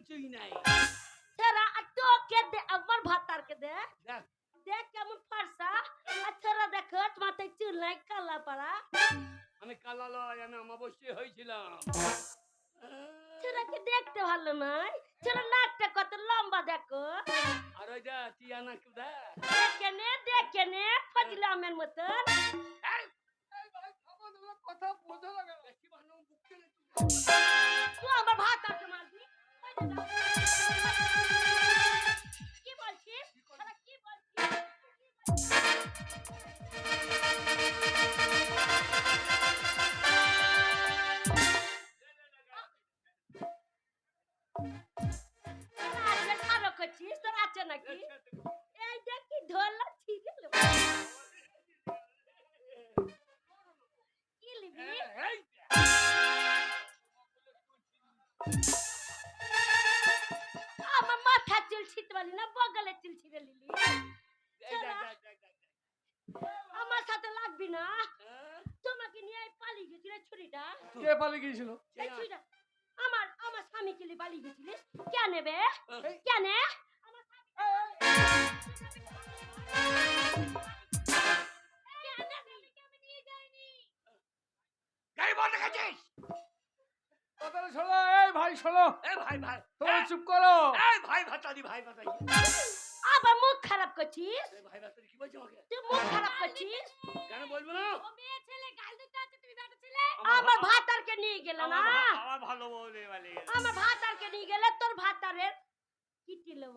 কিছুই নাই ছেড়া আর তোকে দে আমার ভাতারকে দে দেখ কেমন ফারসা আর ছেড়া দেখো মাথায় চুল নাই কালা পাড়া আমি কালা লয় আমি অমাবস্যা হয়েছিলাম ছেড়াকে দেখতে ভালো নয় ছেড়া নাকটা কত লম্বা দেখো আর ওই যা টিয়ানা কুদা দেখে নে দেখে নে ফজলে আমের মতন কথা বোঝা লাগে কি তুই আমার ভাতারকে মারবি করছিস তোর আছে নাকি না। তোমাকে নিয়ে পালিয়ে গেছিল ছুরিটা? কে পালিয়ে গিয়েছিল? এই ছুরিটা? আমার আমার স্বামী কে পালিয়ে গেছিলিস কে নেবে? কে নে? ভাই শোনো। ভাই ভাই। তোমরা চুপ করো। এই ভাই ভাতারি ভাই ভাতারি আবার মুখ খারাপ করছিস? ভাই ভাতারি কি বলছো আমাকে? তুই মুখ খারাপ করছিস? কেন বলব না? ও মেয়ে ছেলে গাল দিতে আছে তুমি বেটা ছেলে? আমার ভাতারকে নিয়ে গেল না? আমার ভালো বলে বলে আমার ভাতারকে নিয়ে গেলে তোর ভাতারের কি টিলব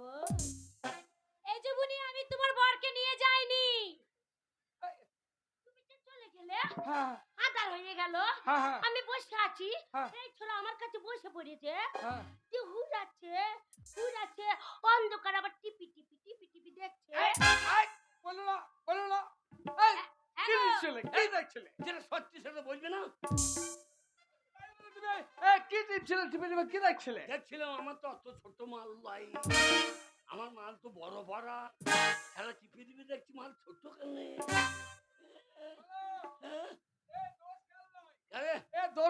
এই যে বুনি আমি তোমার বরকে নিয়ে যাইনি। তুমি যে চলে গেলে হ্যাঁ। আদার হয়ে গেল। হ্যাঁ হ্যাঁ। আমি বসে আছি। হ্যাঁ। এই ছোলা আমার কাছে বসে পড়েছে। যে হুড়াচ্ছে হুড়াচ্ছে অন্ধকার আবার টিপি দেখছে কি। দেখছিলে টিপে টিপে দেখছিলাম আমার তো অত ছোট মাল লাই আমার মাল তো বড় ভরা খেলা চিপি দিবি দেখছি মাল ছোট কেন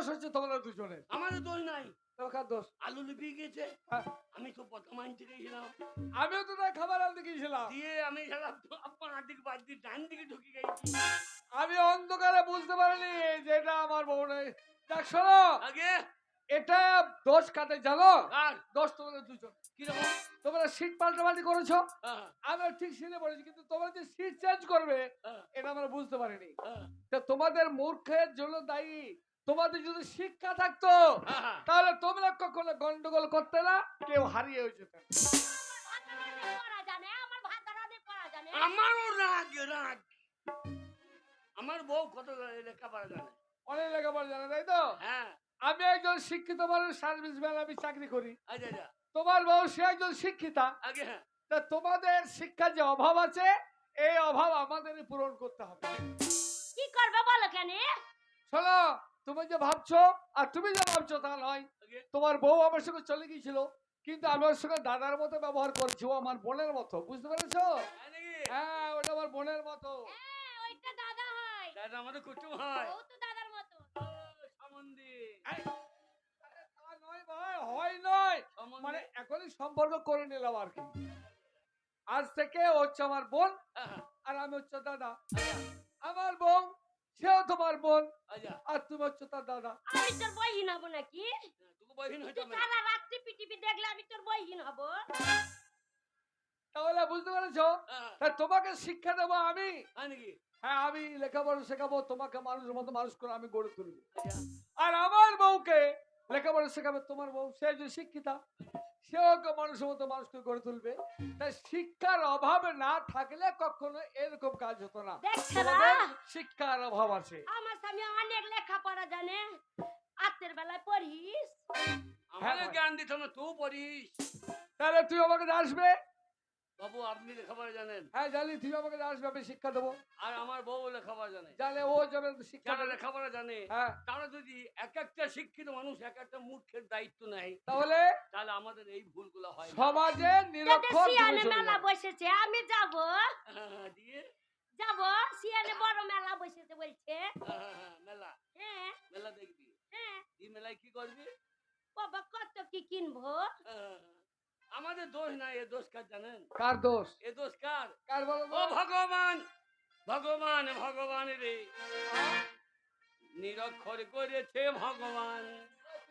দোষ হচ্ছে তোমাদের দুজনের। আমারও দোষ নাই। তোমার দোষ? আলু লিপি গেছে হ্যাঁ। আমি তো প্রথম আনতে গেছিলাম আমিও তো তাই খাবার আনতে গিয়েছিলাম। দিয়ে আমি সারা বাঁ দিকে বাদ দিয়ে ডান দিকে ঢুকে গেছি। আমি অন্ধকারে বুঝতে পারিনি যে এটা আমার বউ নেই দেখ শোনো। আগে। এটা দোষ কাটে জানো? আর দোষ তোমাদের দুজন। কীরকম? তোমরা সিট পাল্টাপাল্টি করেছ? হ্যাঁ, আমরা ঠিক সিটে পড়েছি কিন্তু তোমরা যে সিট চেঞ্জ করবে হ্যাঁ, এটা আমরা বুঝতে পারিনি। তা তোমাদের মূর্খের জন্য দায়ী। তোমাদের যদি শিক্ষা থাকতো। তাহলে তোমরা কখনো গন্ডগোল করতে না? কেউ যেত করা জানে আমারও রাগ রাগ। আমার বউ কত লেখাপড়া জানে। অনেক লেখাপড়া জানে তাই তো? হ্যাঁ। আমি একজন শিক্ষিত মানুষ সার্ভিস ম্যান আমি চাকরি করি। আচ্ছা আচ্ছা। তোমার বউ সে একজন শিক্ষিতা। হ্যাঁ। তা তোমাদের শিক্ষার যে অভাব আছে এই অভাব আমাদেরই পূরণ করতে হবে। কি করবে বলো কেন? শোনো তুমি যে ভাবছ আর তুমি যে ভাবছ তা নয়। তোমার বউ আমার সঙ্গে চলে গিয়েছিল কিন্তু আমি ওর সঙ্গে দাদার মতো ব্যবহার করছি ও আমার বোনের মতো বুঝতে পেরেছ? হ্যাঁ ওটা আমার বোনের মতো। হ্যাঁ দাদা হয়। দাদা আমাদের কুটুম হয়। ও তো দাদার মতো। নয় হয় নয়। মানে এখনই সম্পর্ক করে নিলাম আর কি। আজ থেকে হচ্ছে আমার বোন হ্যাঁ, হ্যাঁ, আর আমি হচ্ছে দাদা। আমার বোন সেও তোমার বোন। আচ্ছা। আর তুমি হচ্ছে তার দাদা। আমি তোর বইহীন হব নাকি? তোকে বহিন হইতে তুই সারা রাত্রি পিটিপি দেখলে আমি তোর বইহীন হব। তাহলে বুঝতে পেরেছ? হ্যাঁ, তোমাকে শিক্ষা দেবো আমি। হয় হ্যাঁ আমি লেখাপড়া শেখাবো তোমাকে মানুষের মতো মানুষ করে আমি গড়ে তুলবো। আচ্ছা। আর আমার বউকে লেখাপড়া শেখাবে তোমার বউ সে যে শিক্ষিতা। সেও মানুষের মতো মানুষকে গড়ে তুলবে। তাই শিক্ষার অভাব না থাকলে কখনো এরকম কাজ হতো না। শিক্ষার অভাব আছে। আমার স্বামী অনেক লেখাপড়া জানে। আত্মের বেলায় পড়িস। আমাকে জ্ঞান দিত না তুই পড়িস। তাহলে তুই আমাকে আসবে বাবু আপনি লেখাপড়া জানেন। হ্যাঁ জানি তুই আমাকে আসবে আমি শিক্ষা দেবো। আর আমার বউ লেখাপড়া জানে। জানে ও যাবে শিক্ষা যারা লেখাপড়া জানে হ্যাঁ। তারা যদি এক একটা শিক্ষিত মানুষ এক একটা মূর্খের দায়িত্ব নেয় তাহলে? তাহলে আমাদের এই ভুলগুলো হয়। সমাজে নিরক্ষর মেলা। বসেছে আমি যাব। হ্যাঁ, দিয়ে? যাব শিয়ালে বড় মেলা বসেছে বলছে। হ্যাঁ, হ্যাঁ, মেলা। হ্যাঁ। মেলা দেখবি। হ্যাঁ। এই মেলায় কি করবি? বাবা কত কি কিনবো? হ্যাঁ। আমাদের দোষ নাই এ দোষ কার জানেন? কার দোষ? এ দোষ কার? কার বলো। ও ভগবান ভগবান ভগবান রে। নিরক্ষর করেছে ভগবান।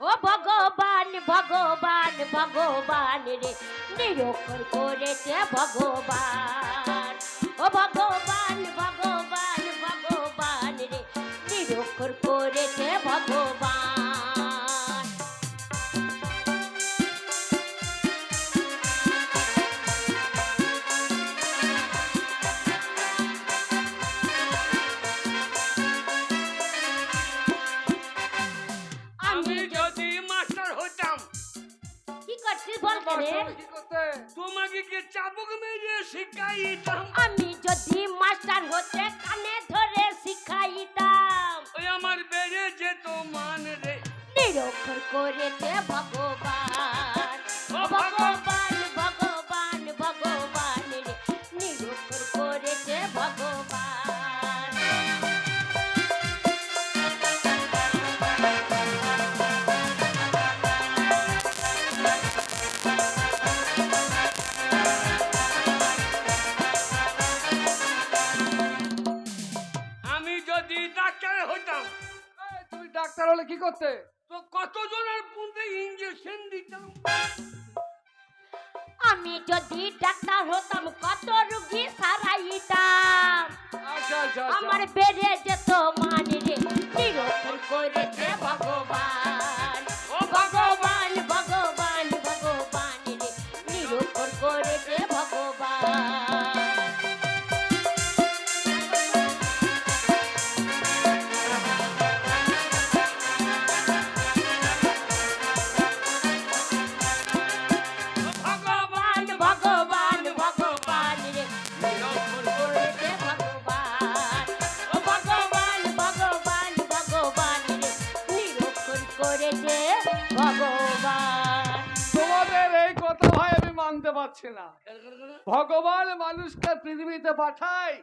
ও ভগবান ভগবান ভগবান রে। নিরক্ষর করেছে ভগবান। ও ভগবান ভগবান ভগবান রে। নিরক্ষর করেছে চাবুক মেরে শিখাইতাম। আমি যদি মাস্টার হতে কানে ধরে শিখাইতাম। ওই আমার বেড়ে যেত মান রে। নিরক্ষর করেছে ভগবান করতে? তো কতজনের পুঁতে ইঞ্জেকশন দিতাম? আমি যদি ডাক্তার হতাম কত রুগী সারাইতাম। আচ্ছা আচ্ছা আমার আচ্ছা বেড়ে যেত মানে রে করেছে ভগবান। ভগবান মানুষকে পৃথিবীতে পাঠায়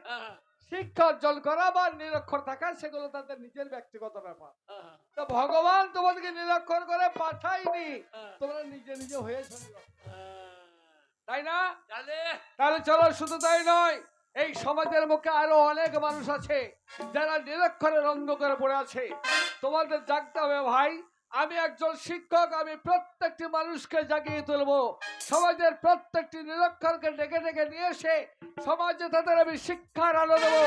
শিক্ষা অর্জন করা বা নিরক্ষর থাকা সেগুলো তাদের নিজের ব্যক্তিগত ব্যাপার। তো ভগবান তোমাদেরকে নিরক্ষর করে পাঠায়নি তোমরা নিজে নিজে হয়েছ হ্যাঁ। তাই না? তাহলে চলো শুধু তাই নয় এই সমাজের মুখে আরও অনেক মানুষ আছে যারা নিরক্ষরের অন্ধ করে পড়ে আছে। তোমাদের জাগতে হবে ভাই আমি একজন শিক্ষক, আমি প্রত্যেকটি মানুষকে জাগিয়ে তুলবো। সমাজের প্রত্যেকটি নিরক্ষরকে ডেকে ডেকে নিয়ে এসে সমাজে তাদের আমি শিক্ষার আলো দেবো।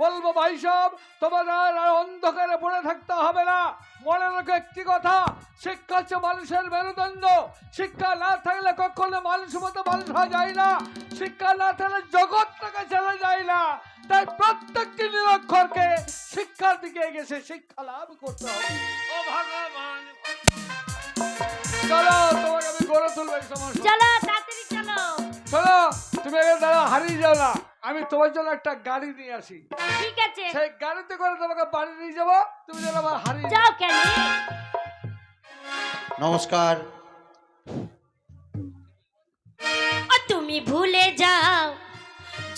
বলব, ভাই সব তোমাদের আর অন্ধকারে পড়ে থাকতে হবে না। মনে রেখো একটি কথা, শিক্ষা হচ্ছে মানুষের মেরুদণ্ড। শিক্ষা না থাকলে কখনো মানুষ মতো মানুষ হওয়া যায় না। শিক্ষা না থাকলে জগৎটাকে চলে যায় না। তাই প্রত্যেকটি নিরক্ষরকে দিকে গেছে শিক্ষা লাভ করতে হবে। ও ভগবান। চলো তোমাকে আমি গড়ে তুলবো এই সমস্যা চলো তাড়াতাড়ি চলো। চলো তুমি এখানে দাঁড়া হারিয়ে যাও না। আমি তোমার জন্য একটা গাড়ি নিয়ে আসি। ঠিক আছে। সেই গাড়িতে করে তোমাকে বাড়ি নিয়ে যাব তুমি যেন আবার হারিয়ে যাও যাও। কেন? নমস্কার। তুমি ভুলে যাও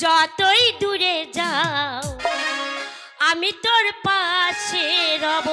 যতই দূরে যাও। আমি তোর পাশে রব।